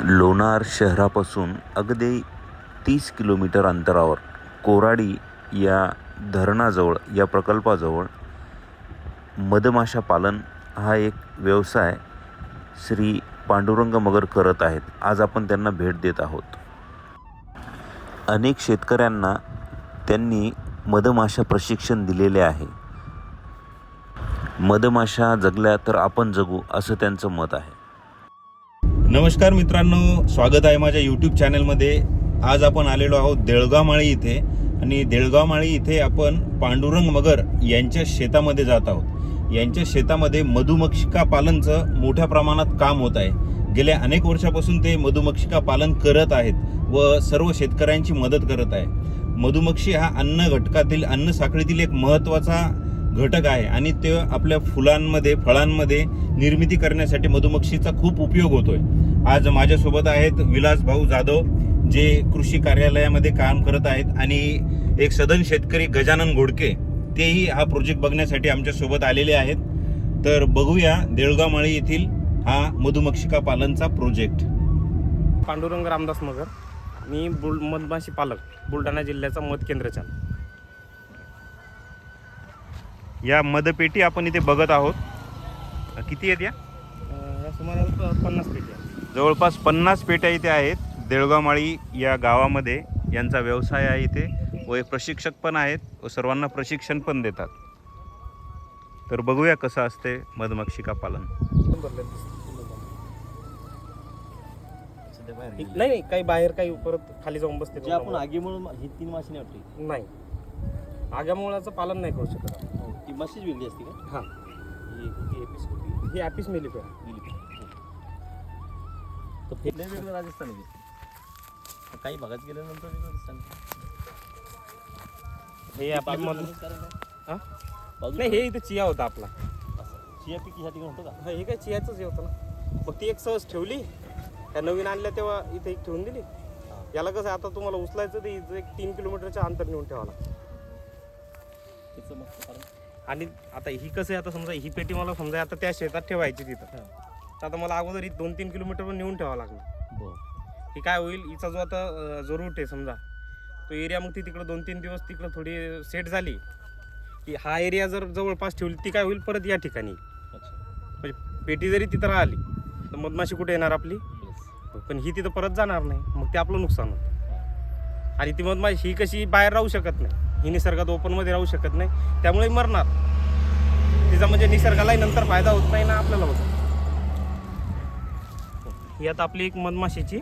लोणार शहरापासून अगदी तीस किलोमीटर अंतरावर कोराडी या धरणाजवळ या प्रकल्पाजवळ मधमाशा पालन हा एक व्यवसाय श्री पांडुरंग मगर करत आहेत. आज आपण त्यांना भेट देत आहोत. अनेक शेतकऱ्यांना त्यांनी मधमाशा प्रशिक्षण दिलेले आहे. मधमाशा जगल्या तर आपण जगू असं त्यांचं मत आहे. नमस्कार मित्रांनो स्वागत आहे माझ्या यूट्यूब चॅनलमध्ये आज आपण आलेलो आहोत देळगावमाळी इथे. आणि देळगावमाळी इथे आपण पांडुरंग मगर यांच्या शेतामध्ये जात आहोत. यांच्या शेतामध्ये मधुमक्षिका पालनचं मोठ्या प्रमाणात काम होत आहे. गेल्या अनेक वर्षापासून ते मधुमक्षिका पालन करत आहेत व सर्व शेतकऱ्यांची मदत करत आहे. मधुमक्षी हा अन्न घटकातील अन्न साखळीतील एक महत्त्वाचा घटक आहे आणि ते आपल्या फुलांमध्ये फळांमध्ये निर्मिती करण्यासाठी मधुमक्षीचा खूप उपयोग होतोय. आज माझ्यासोबत आहेत विलास भाऊ जाधव जे कृषी कार्यालयामध्ये काम करत आहेत आणि एक सदन शेतकरी गजानन घोडके तेही हा प्रोजेक्ट बघण्यासाठी आमच्यासोबत आलेले आहेत. तर बघूया देळगावमाळी येथील हा मधुमक्षिका पालनचा प्रोजेक्ट पांडुरंग रामदास मगर. मी बुल मधमाशी पालक बुलढाणा जिल्ह्याचा मध केंद्रचा या मदपेटी आपण इथे बघत आहोत. किती आहेत या? सुमारे पन्नास पेटी आहे जवळपास पन्नास पेट्या इथे आहेत. देळगावमाळी या गावामध्ये यांचा व्यवसाय आहे इथे. व हे प्रशिक्षक पण आहेत. व सर्वांना प्रशिक्षण पण देतात. तर बघूया कसं असते मधमाक्षिका पालन. नाही नाही काही बाहेर काही परत खाली जाऊन बसते जे आपण आगीमुळे ही तीन माशी नाही वाटली. नाही. आग्यामुळाचं पालन नाही करू शकत आपण. ती माशीच वेगळी असते का? हा. ही एपिस ही ॲपिस मिलिप आहे गेली तर फेकले वेगळं राजस्थानी दिसते काही भागात गेल्यानंतर वेगळं दिसतं हे काय? हा? नाही हे इथे चिया होता आपला. चिया पीक ह्या ठिकाणी होतं का? हा, हे काय चियाचंच हे होतं ना. मग ती एक सहज ठेवली. त्या नवीन आणल्या तेव्हा इथे एक ठेवून दिली. याला कसं आता तुम्हाला उचलायचं ते इथं एक तीन किलोमीटरच्या अंतर नेऊन ठेवा लागतं. त्याचं मग कारण. आणि आता ही कसं आहे आता समजा ही पेटी मला समजा आता त्या शेतात ठेवायची तिथं. तर आता मला अगोदर ही दोन तीन किलोमीटर पण नेऊन ठेवावं लागणार. ही काय होईल हिचा जो आता जो रूट आहे समजा तो एरिया मग ती तिकडं दोन तीन दिवस तिकडं थोडी सेट झाली की हा एरिया जर जवळपास ठेवली ती काय होईल परत या ठिकाणी. म्हणजे पेटी जरी तिथं राहिली तर मधमाशी कुठे येणार आपली. पण ही तिथं परत जाणार नाही मग ते आपलं नुकसान होतं. आणि ती मधमाशी ही कशी बाहेर राहू शकत नाही. ही निसर्गात ओपनमध्ये राहू शकत नाही. त्यामुळे मरणार. तिचा म्हणजे निसर्गालाही नंतर फायदा होत नाही ना आपल्याला होत आता आपली एक मधमाशीची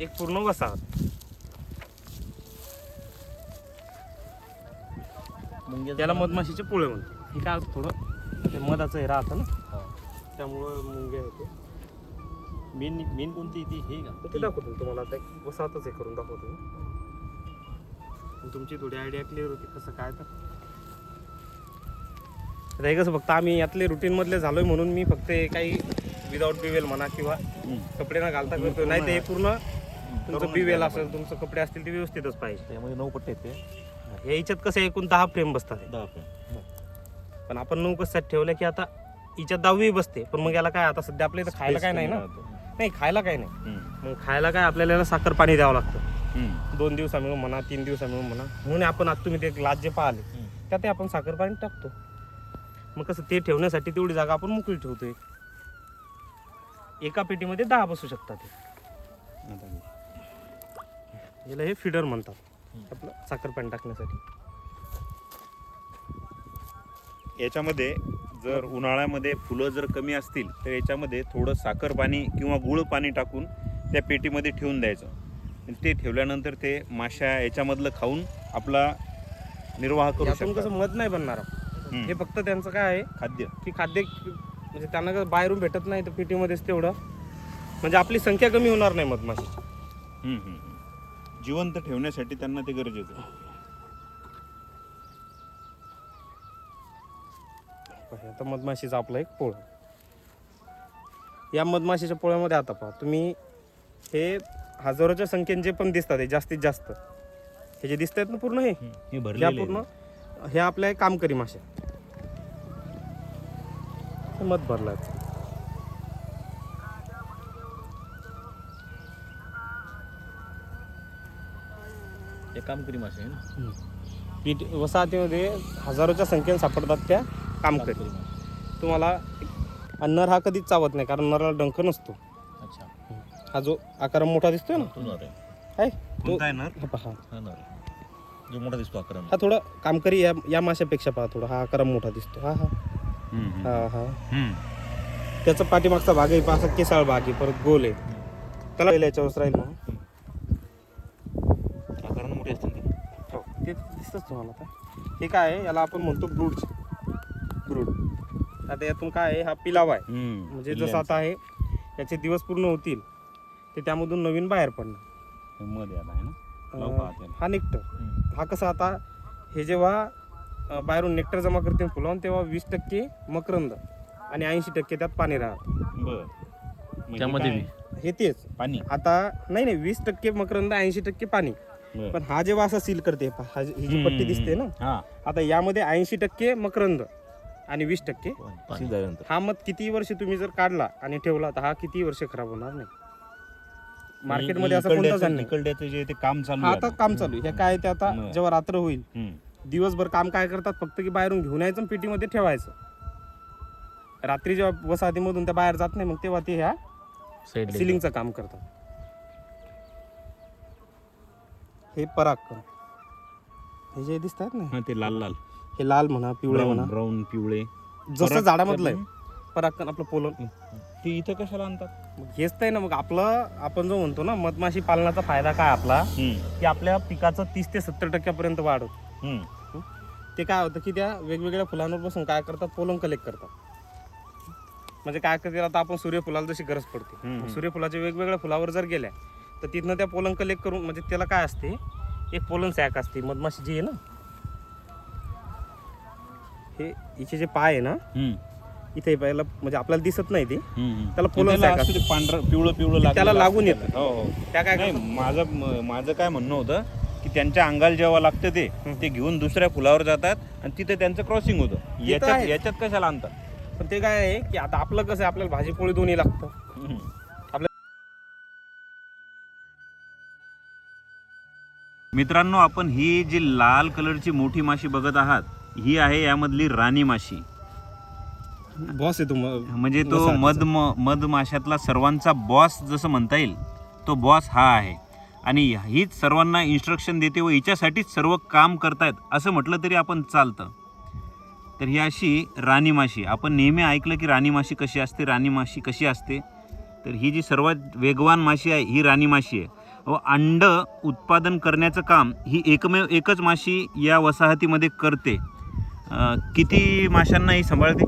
एक पूर्ण वसाहत त्याला मधमाशीचे पोळे म्हणतो ही काय होतं थोडं? ते मधाचं हे राहतं ना. त्यामुळं मुंग्या होते मेन मेन कोणती ती? हे का? ते दाखवतो मी तुम्हाला. आता एक वसाहतच हे करून दाखवतो मी. तुमची थोडी आयडिया क्लिअर होती. कसं काय तर. हे कसं फक्त आम्ही यातले रुटीन मधले झालोय म्हणून मी फक्त हे काही विदाऊट बिवेल म्हणा किंवा. कपडे न घालता करतो नाही ते हे पूर्ण तुमचं बिवेल असेल तुमचं कपडे असतील ते व्यवस्थितच पाहिजे. त्यामध्ये नऊ पट्टे आहेत ते. या याच्यात कसं आहे, एकूण दहा फ्रेम बसतात. दहा फ्रेम पण आपण नऊ कशात ठेवलं की आता हिच्यात दहावी बसते. पण मग याला काय आता सध्या आपल्या इथं खायला काय नाही ना? नाही खायला काय नाही. मग खायला काय आपल्याला याला साखर पाणी द्यावं लागतं. दोन दिवसा मिळून म्हणा तीन दिवसा मिळून म्हणा. म्हणून आपण आज तुम्ही ते ग्लास जे पाहिले त्यातही आपण साखर पाणी टाकतो. मग कसं ते ठेवण्यासाठी तेवढी जागा आपण मोकळी ठेवतोय. एका पेटीमध्ये दहा बसू शकतात याला हे फिडर म्हणतात आपलं साखर पाणी टाकण्यासाठी. याच्यामध्ये जर उन्हाळ्यामध्ये फुलं जर कमी असतील तर याच्यामध्ये थोडं साखर पाणी किंवा गुळ पाणी टाकून त्या पेटीमध्ये ठेवून द्यायचं. ते ठेवल्यानंतर ते माशा याच्यामधलं खाऊन आपला निर्वाह करू यातून कसं शकतात मध नाही बनणार. हे फक्त त्यांचं काय आहे खाद्य. की खाद्य म्हणजे त्यांना कसं बाहेरून भेटत नाही तर पेटीमध्येच तेवढं. म्हणजे आपली संख्या कमी होणार नाही मधमाशीची हम्म, हम्म, हम्म. जिवंत ठेवण्यासाठी त्यांना ते गरजेचं आहे. हे आता मधमाशीचा आपला एक पोळ. या मधमाशीच्या पोळ्यामध्ये आता पहा तुम्ही हे हजारोच्या संख्येने जे पण दिसतात हे जास्तीत जास्त. हे जे दिसत आहेत ना पूर्ण हे? ह्या पूर्ण? हे आपल्या कामकरी मासे हे मत भरलाय. हे कामकरी मासे पीठ वसाहतीमध्ये हजारोच्या संख्येने सापडतात त्या काम करी तुम्हाला नर हा कधीच चावत नाही कारण नराला डंख नसतो. हा जो आकार मोठा दिसतोय ना? तो नर आहे. आहे तो कोणता आहे ना? हा पहा. हा नर आहे. जो मोठा दिसतो हा थोडा कामकरी या या माशापेक्षा पहा थोडा. हा आकार मोठा दिसतो. हा हा. हा हा. त्याचा पाठीमागचा भाग आहे पहा असा केसाळ भाग आहे परत गोल आहे. त्याला पहिल्या याच्यावर राहील मग आकारानं मोठे असतील ते. हो ते दिसतच तुम्हाला आता. हे काय आहे? याला आपण म्हणतो ब्रूड ब्रूड आता यातून काय आहे? हा पिलावा आहे. म्हणजे जसं आता आहे याचे दिवस पूर्ण होतील. ते त्यामधून नवीन बाहेर पडणार. हे मध्ये आला आहे ना? लावू अं, का त्याला? हा नेक्टर हम्म. हा कसा आता हे जेव्हा अं, बाहेरून नेक्टर जमा करते फुलावून तेव्हा वीस टक्के मकरंद आणि ऐंशी टक्के त्यात पाणी राहत बर. म्हणजे त्यामध्ये काय? हे तेच. पाणी. आता नाही नाही वीस टक्के मकरंद ऐंशी टक्के पाणी. बर. पण हा जेव्हा असा सील करते पहा, हा जी- ही जी पट्टी दिसते ना हा. आता यामध्ये ऐंशी टक्के मकरंद आणि वीस टक्के पाणी. शिजल्यानंतर हा मत किती वर्ष तुम्ही जर काढला आणि ठेवला तर हा किती वर्ष खराब होणार नाही. मार्केटमध्ये असं कोणतं धान्य नाही. इकडल्याचं जे ते काम चालू आहे आता. काम चालू आहे. हे काय ते आता. जेव्हा रात्र होईल हम्म. दिवसभर काम काय करतात? फक्त की बाहेरून घेऊन यायचं आणि पेटीमध्ये ठेवायचं. रात्री जेव्हा वसाहतीमधून त्या बाहेर जात नाही मग तेव्हा ते ह्या सिलिंगचं काम करतात. हे पराग हे जे दिसतात ना हा ते लाल लाल. हे लाल म्हणा पिवळे म्हणा. ब्राऊन पिवळे. जसं झाडामधलं आहे. पराग आपलं पोलन. ते इथं कशाला आणतात? मग हेच तर आहे ना मग आपलं आपण जो म्हणतो ना मधमाशी पालनाचा फायदा काय आपला? हम्म. की आपल्या पिकाचं तीस ते सत्तर टक्क्यापर्यंत वाढ होते. हम्म. ते काय होतं की त्या वेगवेगळ्या फुलांवर बसून काय करतात? पोलन कलेक्ट करतात. म्हणजे काय करतात आता आपण सूर्यफुलाला जशी गरज पडते. हम्म. मग सूर्यफुलाच्या वेगवेगळ्या फुलावर जर गेल्या तर तिथनं त्या पोलन कलेक्ट करून म्हणजे त्याला काय असते? एक पोलन सॅक असते मधमाशी जी आहे ना. हे इथे जे पाय आहे ना हम्म. इथे पायाला म्हणजे आपल्याला दिसत नाही ते हम्म. त्याला ते पांढरं पिवळं पिवळं त्याला लागून येतं. हो हो त्या काय? माझं माझं काय म्हणणं होतं की त्यांच्या अंगाला जेव्हा लागतं ते ते घेऊन दुसऱ्या फुलावर जातात आणि तिथे त्यांचं क्रॉसिंग होतं याच्यात. याच्यात कशाला आणतात पण ते काय आहे की आता आपलं कसं आहे आपल्याला भाजी पोळी दोन्ही लागतं. मित्रांनो आपण ही जी लाल कलरची मोठी माशी बघत आहात ही आहे यामधली राणी माशी बॉस आहे तुम म्हणजे तो. मध मधमाशातला सर्वांचा बॉस जसं म्हणता येईल तो बॉस हा आहे. आणि हीच सर्वांना इन्स्ट्रक्शन देते व हिच्यासाठीच सर्व काम करतायत असं म्हटलं तरी आपण चालतं. तर ही अशी राणी माशी. आपण नेहमी ऐकलं की राणी माशी कशी असते राणी माशी कशी असते? तर ही जी सर्वात वेगवान माशी आहे ही राणी माशी आहे. व अंड उत्पादन करण्याचं काम ही एकमेव एकच माशी या वसाहतीमध्ये करते. किती माशांना ही सांभाळते?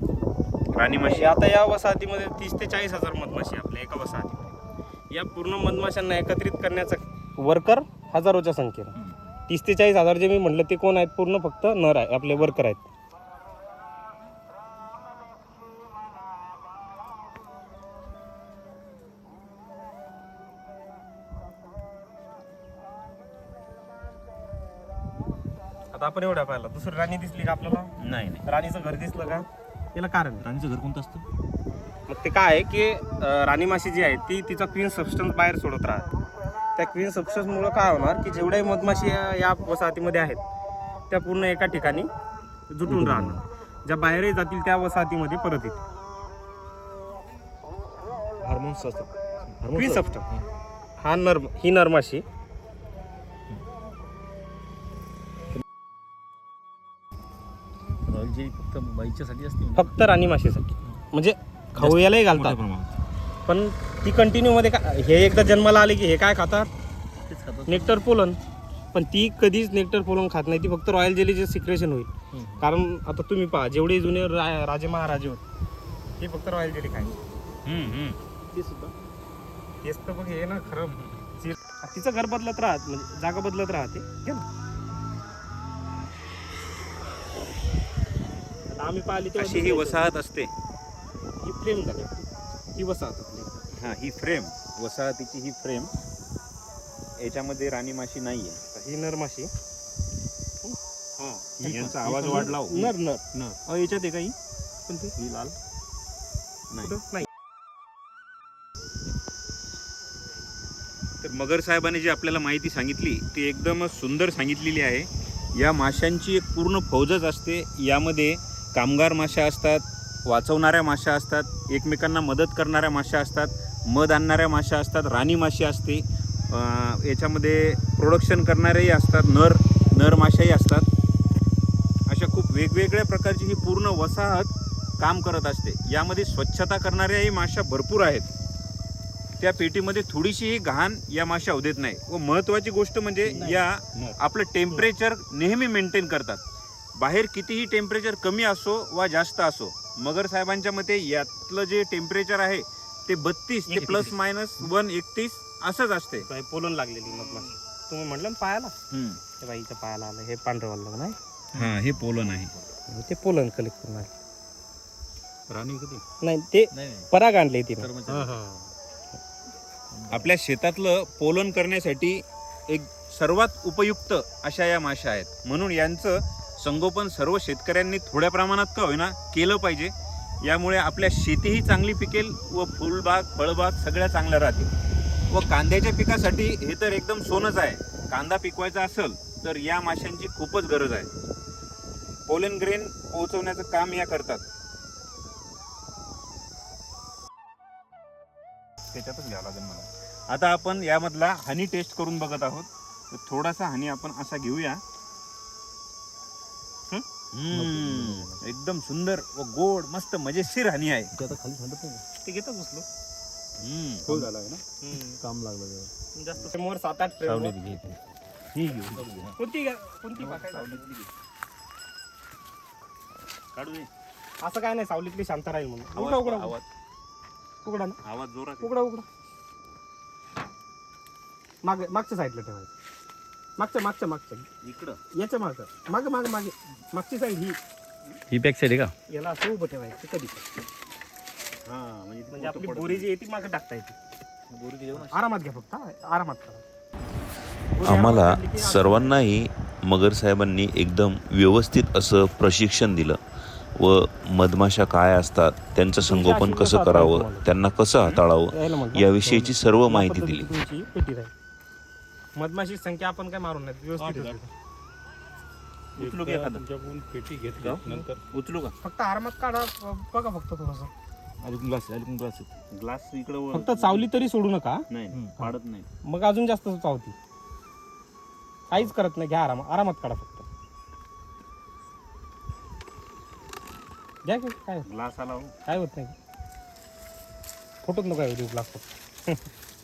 राणी माशी म्हणजे आता या वसाहतीमध्ये तीस ते चाळीस हजार मधमाशी आपल्या एका वसाहतीमध्ये. या पूर्ण मधमाशांना एकत्रित करण्याचा वर्कर हजारोच्या संख्येनं. तीस ते चाळीस हजार जे मी म्हटलं ते कोण आहेत? पूर्ण फक्त नर आहे आपले वर्कर आहेत. आता आपण एवढ्या पाहिला. दुसरी राणी दिसली का आपल्याला? नाही नाही. राणीचं घर दिसलं का? याला कारण आहे. राणीचं घर कोणतं असतं? मग ते काय आहे की अं, राणी माशी जी आहे ती तिचा क्वीन सबस्टन्स बाहेर सोडत राहते. त्या क्वीन सबस्टन्समुळं काय होणार की जेवढ्याही मधमाशी या या वसाहतीमध्ये आहेत त्या पूर्ण एका ठिकाणी जुटून राहणार. ज्या बाहेरही जातील त्या वसाहतीमध्ये परत येतील. हार्मोन्स असतात. क्वीन सबस्टन्स हा नर ही नरमाशी रॉयल जे फक्त बाईच्यासाठी असते फक्त राणी माशीसाठी. म्हणजे खाऊ यालाही घालतात. पण ती कंटिन्यू मध्ये का हे एकदा जन्माला आले की हे काय खातात? Nectar pollen. पण ती कधीच नेक्टर पोलन खात नाही. ती फक्त रॉयल जेलीचे सिक्रेशन होईल. कारण आता तुम्ही पहा जेवढे जुने रा- राजे महाराजे होते ते फक्त रॉयल जेली खायचे. ते सुद्धा. तेच तर बघ हे ना खरं. तिचं घर बदलत राहत म्हणजे जागा बदलत राहते. हे ना. आम्ही पाहिली तेव्हा अशी ही. वसाहत असते. ही फ्रेम झाली. ही वसाहत आपली हा ही फ्रेम वसाहतीची ही फ्रेम याच्यामध्ये राणी माशी नाहीये. ही नरमाशी हा. यांचा आवाज वाढला हो. नर नर. न. अ, याच्यात आहे काही? पण ती ही लाल. नाही. कुठं? नाही. तर मगर साहेबांनी जी आपल्याला माहिती सांगितली ती एकदम सुंदर सांगितलेली आहे. या माशांची एक पूर्ण फौजच असते. यामध्ये कामगार माश्या असतात वाचवणाऱ्या माश्या असतात एकमेकांना मदत करणाऱ्या माश्या असतात मध आणणाऱ्या माश्या असतात राणी माशी असते. याच्यामध्ये प्रोडक्शन करणारेही असतात नर नर माशाही असतात. अशा खूप वेगवेगळ्या प्रकारची ही पूर्ण वसाहत काम करत असते. यामध्ये स्वच्छता करणाऱ्याही माश्या भरपूर आहेत. त्या पेटीमध्ये थोडीशीही घाण या माश्या उदेत नाही. व महत्वाची गोष्ट म्हणजे या आपलं टेम्परेचर नेहमी मेंटेन करतात. बाहेर कितीही टेम्परेचर कमी असो वा जास्त असो मगर साहेबांच्या मते यातलं जे टेम्परेचर आहे ते बत्तीस ते. प्लस मायनस वन एकतीस असंच असते बाई पोलन लागलेली मधमाशी. तुम्ही म्हटलं ना पायाला? ते पायाला आलं हे पांढरं वालं नाही? हा हे पोलन आहे. ते पोलन कलेक्ट करणार. राणी कधी नाही ते पराग आणले कर्मचारी. आपल्या शेतातलं पोलन करण्यासाठी एक सर्वात उपयुक्त अशा या माशा आहेत. म्हणून यांचं संगोपन सर्व शेतकऱ्यांनी थोड्या प्रमाणात का होईना केलं पाहिजे. यामुळे आपल्या शेतीही चांगली पिकेल व फुलबाग फळबाग सगळ्या चांगल्या राहतील. व कांद्याच्या पिकासाठी हे तर एकदम सोनच आहे. कांदा पिकवायचा असेल तर या माशांची खूपच गरज आहे. पोलन ग्रेन पोहोचवण्याचं काम या करतात. त्याच्यातच घ्यावं लागेल मला. आता आपण यामधला हनी टेस्ट करून बघत आहोत. तर थोडासा हनी आपण असा घेऊया. हं? हम्म, एकदम सुंदर व गोड मस्त मजेशीर हनी आहे. ते आता खाली थांबत नाही ते घेतात उचलो हम्म. काम लागलं त्याला. जास्त समोर सात आठ फ्रेम. ही घेऊ कोणती घ्या? कोणती पाकायला काढू दे. असं काय नाही सावलीतली शांत राहील म्हणून. आवाज- उघडा उघडा. आवाज. उघडा ना. आवाज जोरात आहे. उघडा उघडा. माग मागच्या साईडला ठेवायचं. मागच्या मागच्या मागच्या इकडं. याच्या मागं. मागे मागे मागे. मागची साईड ही. ही बॅक साईड आहे का? याला असं उभं ठेवायचं कधी हा म्हणजे ते म्हणजे आपली बोरी जी येते मागे टाकता येते. बोरी आरामात घ्या फक्त हा, आरामात करा. बोरी आम्हाला की सर्वांनाही मगर साहेबांनी एकदम व्यवस्थित असं प्रशिक्षण दिलं. व मधमाशा काय असतात त्यांचं संगोपन कसं करावं त्यांना कसं हाताळावं. याविषयीची सर्व माहिती दिली. तुमची पेटी राहील. मधमाशी संख्या आपण काय मारून नाही व्यवस्थित. उचलू का एखादं? पेटी घेतली नंतर. उचलू का? फक्त आरामात काढा बघा फक्त थोडस. अजून ग्लास अजून ग्लास ग्लास इकडं वर- फक्त चावली तरी सोडू नका. नाही पाडत नाही. मग अजून जास्त चावती. काहीच करत नाही. घ्या आराम आरामात काढा फक्त. घ्या की, काय ग्लास आला हो. काय होत नाही. फोटोच नको आहे ग्लास फक्त.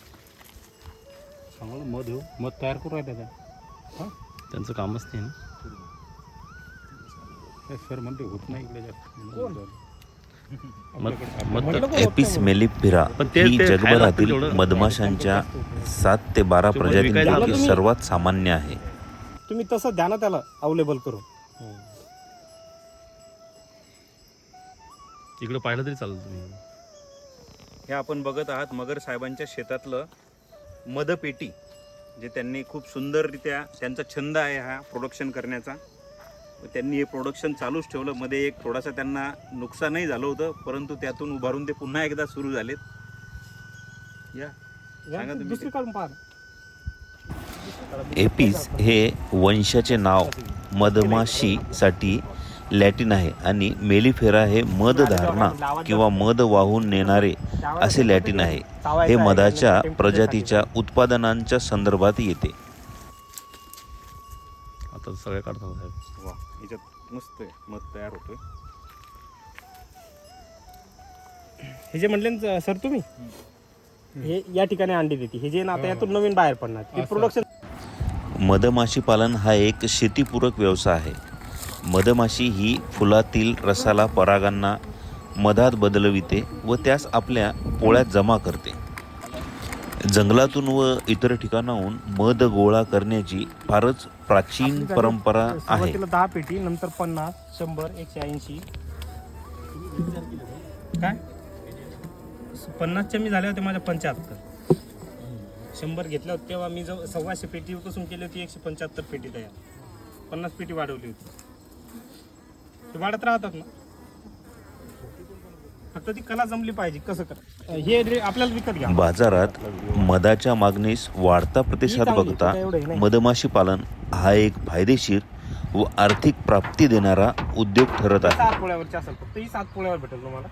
चांगलं मध येऊ मध तयार करू आहे त्याचा त्यांचं कामच नाही ना. सर म्हणते होत नाही इकडे? जास्त? मेलिफेरा ही जगभरातील. मधमाशांच्या सात ते बारा ते मध विकायला प्रजातींपैकी तुम्ही- सर्वात सामान्य आहे. तुम्ही तसं द्या ना त्याला अवेलेबल करून इकडे पाहिलं तरी चालेल तुम्ही. हे आपण बघत आहात मगर साहेबांच्या शेतातलं मधपेटी जे त्यांनी खूप सुंदररित्या त्यांचा छंद आहे हा प्रोडक्शन करण्याचा. व त्यांनी हे प्रोडक्शन चालूच ठेवलं. मध्ये एक थोडासा त्यांना नुकसानही झालं होतं परंतु त्यातून उभारून ते पुन्हा एकदा सुरू झालेत. या. सांगा तुम्ही दुसरी ते. काढून पाहा. एपिस हे वंशाचे नाव मधमाशीसाठी लॅटिन आहे आणि मेलिफेरा हे मध धारणा किंवा मध वाहून नेणारे असे लॅटिन आहे. हे मधाच्या प्रजातीच्या उत्पादनांच्या संदर्भात येते. आता सगळ्या काढतात साहेब. वा याच्यात मस्त आहे. मध तयार होतोय. हे जे म्हणले ना सर तुम्ही हे या ठिकाणी अंडी देते. हे जे ना आता यातून नवीन बाहेर पडणार. प्रोडक्शन मधमाशी पालन हा एक शेतीपूरक व्यवसाय आहे. मधमाशी ही फुलातील रसाला परागांना मधात बदलविते व त्यास आपल्या पोळ्यात जमा करते. जंगलातून व इतर ठिकाणाहून मध गोळा करण्याची फारच प्राचीन परंपरा आहे. सुरुवातीला दहा पेटी नंतर पन्नास शंभर एकशे ऐंशी. काय? पन्नासच्या मी झाले होते माझ्या पंच्याहत्तर. शंभर घेतल्या होत्या तेव्हा मी जवळ सव्वाशे पेटीपासून केली होती एकशे पंच्याहत्तर पेटी तयार. पन्नास पेटी वाढवली होती. ते वाढत राहतात ना. फक्त ती कला जमली पाहिजे कसं कर. हे रे- आपल्याला विकत घ्या. बाजारात मधाच्या मागणीस वाढता प्रतिसाद बघता. मधमाशी पालन हा एक फायदेशीर व आर्थिक प्राप्ती देणारा उद्योग ठरत आहे. सात पोळ्यावरची असेल फक्त ही सात पोळ्यावर भेटेल तुम्हाला.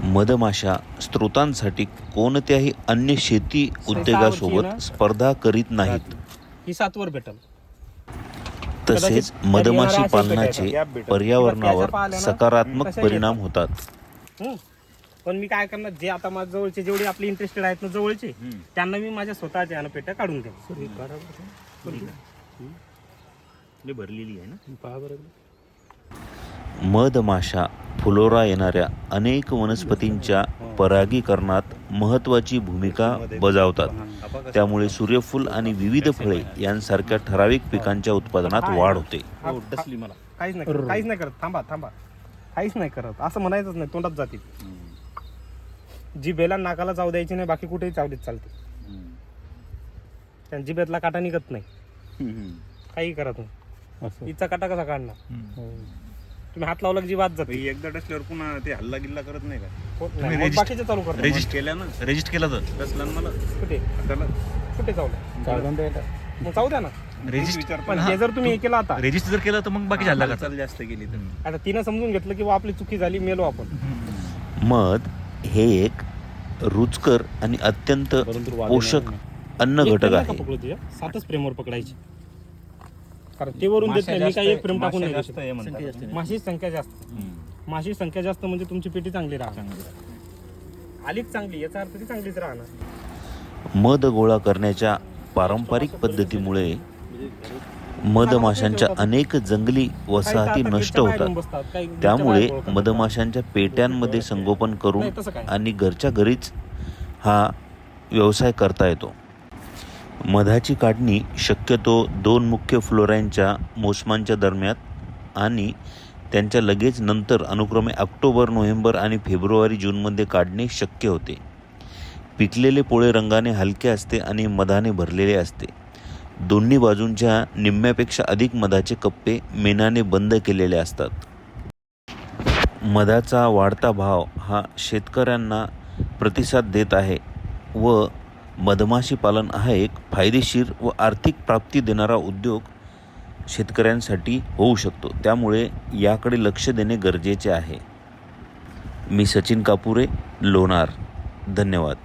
मधमाशा स्त्रोतांसाठी कोणत्याही अन्य शेती? उद्योगासोबत स्पर्धा करीत नाहीत. ही सातवर भेटेल. तसेच मधमाशी पालनाचे. पर्यावरणावर सकारात्मक परिणाम होतात. हम्म. पण मी काय करणार जे आता माझ्या जवळचे जेवढे आपले इंटरेस्टेड आहेत ना जवळचे त्यांना मी माझ्या स्वतःच्या यानं पेट्या काढून द्या भरलेली आहे ना? पहा बरं. मधमाशा फुलोरा येणाऱ्या अनेक वनस्पतींच्या परागीकरणात महत्त्वाची भूमिका बजावतात. त्यामुळे सूर्यफूल आणि विविध फळे यांसारख्या ठराविक पिकांच्या उत्पादनात वाढ होते. काहीच नाही करत, काहीच नाही करत. थांबा थांबा. काहीच नाही करत. असं म्हणायचंच नाही तोंडात जातील. जी बेला नाकाला चाव द्यायची नाही बाकी कुठेही चावलीत चालते. त्या जिभेतला काटा निघत नाही. काही करत नाही. इचा काटा कसा काढणार? तुम्ही हात लावला की जी वाद जाते एकदा डसल्यावर पुन्हा ते हल्ला गिल्ला करत नाही का? तुम्ही नाही. मग बाकीचे चालू करतो. रेजिस्ट केल्या ना? रेजिस्ट केला तर. डसला ना मला. कुठे? त्याला कुठे चावलं मग चावू द्या ना. रेजिस्ट पण हे जर तुम्ही हे केलं आता. रेजिस्ट जर केलं तर मग बाकी हल्ला करतात जास्त केली तर आता तिनं समजून घेतलं की बा आपली चुकी झाली मेलो आपण. मध हे एक रुचकर आणि अत्यंत पोषक अन्न घटक आहे. सातच फ्रेमवर पकडायची. कारण ते वरून देत नाही. मी काही एक फ्रेम टाकून नाही. जास्त आहे म्हणतात माशी संख्या जास्त. माशी संख्या जास्त म्हणजे तुमची पेटी चांगली राहणार. आलीच चांगली. याचा अर्थ ती चांगलीच राहणार. मध गोळा करण्याच्या पारंपरिक पद्धतीमुळे मधमाशांच्या अनेक जंगली वसाहती काही नष्ट बाहेर होतात. बसतात, काही त्यामुळे बाहेर. मधमाशांच्या पेट्यांमध्ये संगोपन करून नाही, तसं काय? आणि घरच्या घरीच हा व्यवसाय करता येतो. मधाची काढणी शक्यतो दोन मुख्य फ्लोरांच्या मोसमांच्या दरम्यान आणि त्यांच्या लगेच नंतर अनुक्रमे ऑक्टोबर नोव्हेंबर आणि फेब्रुवारी जूनमध्ये काढणे शक्य होते. पिकलेले पोळे रंगाने हलके असते आणि मधाने भरलेले असते. दोन्ही बाजूंच्या निम्म्यापेक्षा अधिक मधाचे कप्पे मेनाने बंद केलेले असतात. मधाचा वाढता भाव हा शेतकऱ्यांना प्रतिसाद देत आहे व मधमाशी पालन हा एक फायदेशीर व आर्थिक प्राप्ती देणारा उद्योग शेतकऱ्यांसाठी होऊ शकतो. त्यामुळे याकडे लक्ष देणे गरजेचे आहे. मी सचिन कापुरे लोणार. धन्यवाद.